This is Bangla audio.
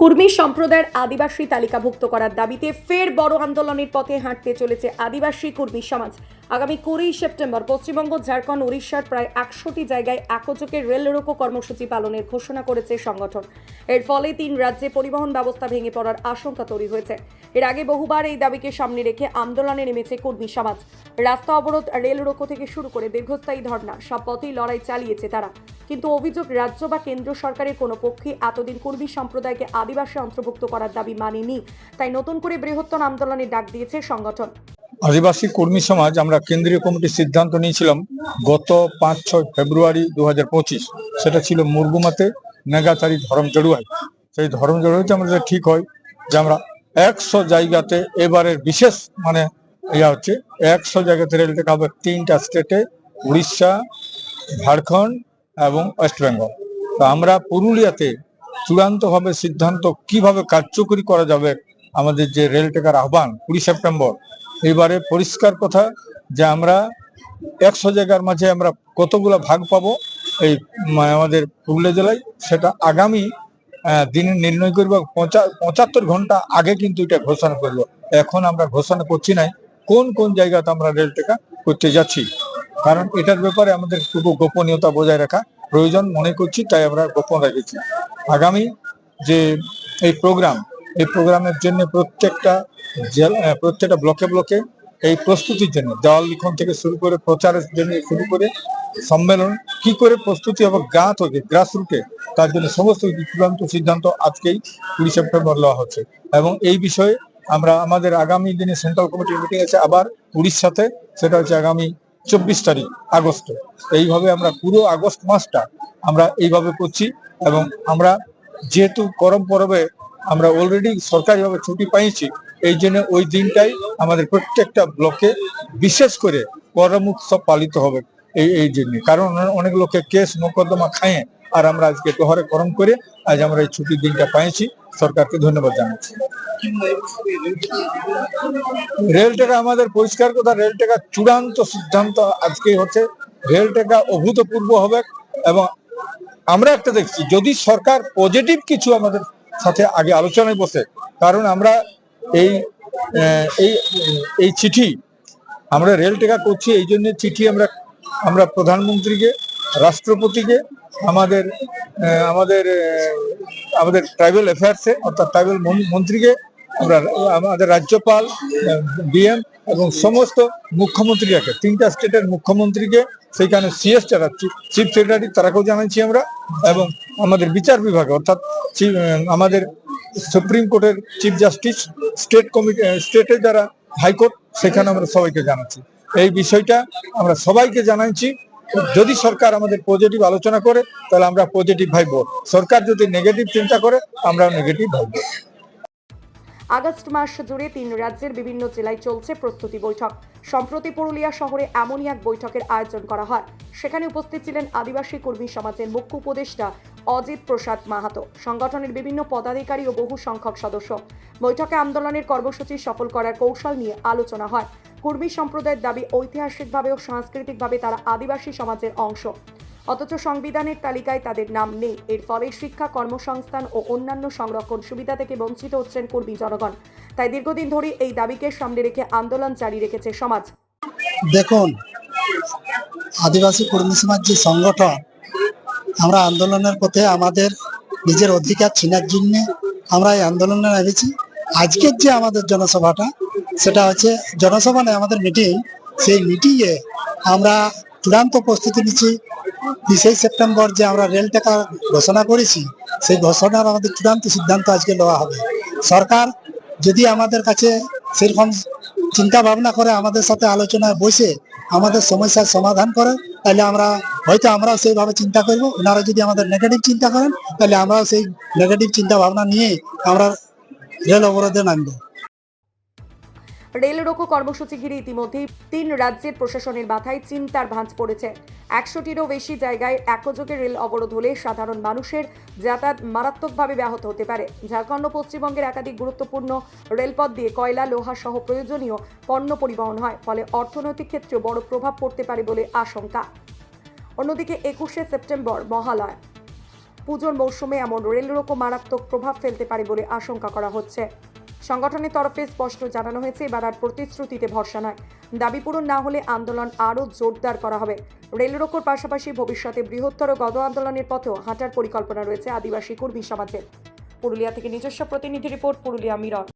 কুর্মী সম্প্রদায়ের আদিবাসী তালিকাভুক্ত করার দাবিতে ফের বড় আন্দোলনের পথে হাঁটতে চলেছে আদিবাসী কুর্মী সমাজ। আগামী কুড়ি সেপ্টেম্বর পশ্চিমবঙ্গ, ঝাড়খণ্ড, উড়িষ্যার প্রায় একশোটি জায়গায় একযোগে রেল রোকো কর্মসূচি পালনের ঘোষণা করেছে সংগঠন। এর ফলে তিন রাজ্যে পরিবহন ব্যবস্থা ভেঙে পড়ার আশঙ্কা তৈরি হয়েছে। এর আগে বহুবার এই দাবিকে সামনে রেখে আন্দোলনে নেমেছে কর্মী সমাজ। রাস্তা অবরোধ রেল রোকো থেকে শুরু করে দীর্ঘস্থায়ী ধর্ণা, সব পথেই লড়াই চালিয়েছে তারা। কিন্তু অভিযোগ, রাজ্য বা কেন্দ্র সরকারের কোনো পক্ষে এতদিন কর্মী সম্প্রদায়কে আদিবাসী অন্তর্ভুক্ত করার দাবি মানেনি, তাই নতুন করে বৃহত্তর আন্দোলনের ডাক দিয়েছে সংগঠন। আদিবাসী কর্মী সমাজ আমরা কেন্দ্রীয় কমিটির সিদ্ধান্ত নিয়েছিলাম গত পাঁচ, ছয় ফেব্রুয়ারি দু হাজার পঁচিশ। সেটা ছিল মুরগুমাতে নেগাতারি ধরম জড়ুয়াই সেই ধরম জড়ুয়াইতে আমাদের ঠিক হয় যে আমরা একশো জায়গাতে এবারের বিশেষ মানে ইয়া হচ্ছে, একশো জায়গাতে রেল টেকা হবে তিনটা স্টেটে, উড়িষ্যা, ঝাড়খণ্ড এবং ওয়েস্ট বেঙ্গল। তো আমরা পুরুলিয়াতে চূড়ান্তভাবে সিদ্ধান্ত কীভাবে কার্যকরী করা যাবে, আমাদের যে রেল টেকার আহ্বান কুড়ি সেপ্টেম্বর এবারে পরিষ্কার কথা যে আমরা একশো জায়গার মাঝে আমরা কতগুলো ভাগ পাব এই মানে আমাদের পুরুলিয়া জেলায়, সেটা আগামী দিনে নির্ণয় করব। পঁচা- পঁচাত্তর ঘণ্টা আগে কিন্তু এটা ঘোষণা করব। এখন আমরা ঘোষণা করছি নাই কোন কোন জায়গাতে আমরা রেল টেকা করতে যাচ্ছি। কারণ এটার ব্যাপারে আমাদের একটু গোপনীয়তা বজায় রাখা প্রয়োজন মনে করছি, তাই আমরা গোপন রেখেছি। আগামী যে এই প্রোগ্রাম এই প্রোগ্রামের জন্য প্রত্যেকটা প্রত্যেকটা ব্লকে ব্লকে এই প্রস্তুতির জন্য, দেওয়াল লিখন থেকে শুরু করে প্রচারের জন্য শুরু করে সম্মেলন, কি করে প্রস্তুতি হবে গা থেকে গ্রাস রুটে তার জন্য সমস্ত চূড়ান্ত সিদ্ধান্ত আজকেই কুড়ি সেপ্টেম্বর নেওয়া হচ্ছে। এবং এই বিষয়ে আমরা আমাদের আগামী দিনে সেন্ট্রাল কমিটির মিটিং আছে আবার উড়িষ্যাতে, সেটা হচ্ছে আগামী চব্বিশ তারিখ, আগস্ট। এইভাবে আমরা পুরো আগস্ট মাসটা আমরা এইভাবে করছি এবং আমরা যেহেতু করম পরবে আমরা অলরেডি সরকারিভাবে ছুটি পাইছি, এই জন্য ওই দিনটাই আমাদের প্রত্যেকটা ব্লকে বিশেষ করে করম উৎসব পালিত হবে এই এই জন্য। কারণ অনেক লোকে কেস মোকদ্দমা খায় আর আমরা আজকে তোহরে করম করে আজ আমরা এই ছুটির দিনটা পাইছি। সরকারকে ধন্যবাদ জানাচ্ছি। রেল টেকা আমাদের পরিষ্কার কথা, রেল টেকা চূড়ান্ত সিদ্ধান্ত আজকেই হচ্ছে। রেল টেকা অভূতপূর্ব হবে এবং আমরা একটা দেখছি, যদি সরকার পজিটিভ কিছু আমাদের সাথে আগে আলোচনায় বসে। কারণ আমরা এই এই এই চিঠি, আমরা রেল টেকা করছি, এই জন্য চিঠি আমরা আমরা প্রধানমন্ত্রীকে, রাষ্ট্রপতিকে, আমাদের আমাদের আমাদের ট্রাইবেল অ্যাফেয়ার্সে, অর্থাৎ ট্রাইবেল মন্ত্রীকে, আমরা, আমাদের রাজ্যপাল ডিএম এবং সমস্ত মুখ্যমন্ত্রীকে, তিনটা স্টেটের মুখ্যমন্ত্রীকে, সেইখানে সিএস যারা চিফ সেক্রেটারি, তারাকেও জানাচ্ছি আমরা, এবং আমাদের বিচার বিভাগে, অর্থাৎ আমাদের সুপ্রিম কোর্টের চিফ জাস্টিস স্টেট কমিটি স্টেটের দ্বারা হাইকোর্ট সেখানে আমরা সবাইকে জানাচ্ছি। এই বিষয়টা আমরা সবাইকে জানাচ্ছি যদি সরকার আমাদের পজিটিভ আলোচনা করে, তাহলে আমরা পজিটিভ ভাইব। সরকার যদি নেগেটিভ চিন্তা করে আমরা নেগেটিভ ভাইব। আগস্ট মাস জুড়ে তিন রাজ্যের বিভিন্ন জেলায় চলছে প্রস্তুতি বৈঠক। সম্প্রতি পুরুলিয়া শহরে এমনই এক বৈঠকের আয়োজন করা হয়। সেখানে উপস্থিত ছিলেন আদিবাসী কর্মী সমাজের মুখ্য উপদেষ্টা অজিত প্রসাদ মাহাতো, সংগঠনের বিভিন্ন পদাধিকারী ও বহু সংখ্যক সদস্য। বৈঠকে আন্দোলনের কর্মসূচি সফল করার কৌশল নিয়ে আলোচনা হয়। কর্মী সম্প্রদায়ের দাবি ঐতিহাসিকভাবে ও সাংস্কৃতিকভাবে তারা আদিবাসী সমাজের অংশ। অথচ সংবিধানের তালিকায় তাদের নাম নেই। এর ফলে শিক্ষা, কর্মসংস্থান ও অন্যান্য সংরক্ষণ সুবিধা থেকে বঞ্চিত হচ্ছেন কর্মী জনগণ। তাই দীর্ঘদিন ধরে এই দাবিকে সামনে রেখে আন্দোলন জারি রেখেছে সমাজ। দেখুন, আদিবাসী কর্মী সমাজ যে সংগঠন, আমরা আন্দোলনের পথে আমাদের নিজের অধিকার ছিনার জন্য আমরা এই আন্দোলনে নেমেছি। আজকের যে আমাদের জনসভাটা, সেটা হচ্ছে জনসভা নয়, আমাদের মিটিং সেই মিটিংয়ে আমরা চূড়ান্ত প্রস্তুতি নিচ্ছি। বিশে সেপ্টেম্বর যে আমরা রেল টাকা ঘোষণা করেছি, সেই ঘোষণার আমাদের চূড়ান্ত সিদ্ধান্ত আজকে নেওয়া হবে। সরকার যদি আমাদের কাছে সেরকম চিন্তা ভাবনা করে আমাদের সাথে আলোচনায় বসে আমাদের সমস্যার সমাধান করে, তাহলে আমরা হয়তো আমরাও সেইভাবে চিন্তা করব। ওনারা যদি আমাদের নেগেটিভ চিন্তা করেন, তাহলে আমরাও সেই নেগেটিভ চিন্তা ভাবনা নিয়ে আমরা রেল অবরোধে নামবো। রেল রোকো কর্মসূচি ঘিরে ইতিমধ্যেই তিন রাজ্যের প্রশাসনের মাথায় চিন্তার ভাঁজ পড়েছে। একশোটিরও বেশি জায়গায় একযোগে রেল অবরোধ হলে সাধারণ মানুষের যাতায়াত মারাত্মকভাবে ব্যাহত হতে পারে। ঝাড়খণ্ড পশ্চিমবঙ্গের একাধিক গুরুত্বপূর্ণ রেলপথ দিয়ে কয়লা, লোহা সহ প্রয়োজনীয় পণ্য পরিবহন হয়, ফলে অর্থনৈতিক ক্ষেত্রে বড় প্রভাব পড়তে পারে বলে আশঙ্কা। অন্যদিকে একুশে সেপ্টেম্বর, মহালয়। পুজোর মৌসুমে এমন রেল রোকো মারাত্মক প্রভাব ফেলতে পারে বলে আশঙ্কা করা হচ্ছে। সংগঠনের তরফে স্পষ্ট জানানো হয়েছে, এবার আর প্রতিশ্রুতিতে ভরসা নয়। দাবি পূরণ না হলে আন্দোলন আরও জোরদার করা হবে। রেল রোকোর পাশাপাশি ভবিষ্যতে বৃহত্তর গণ আন্দোলনের পথেও হাঁটার পরিকল্পনা রয়েছে আদিবাসী কর্মী সমাজের। পুরুলিয়া থেকে নিজস্ব প্রতিনিধি রিপোর্ট, পুরুলিয়া মিরর।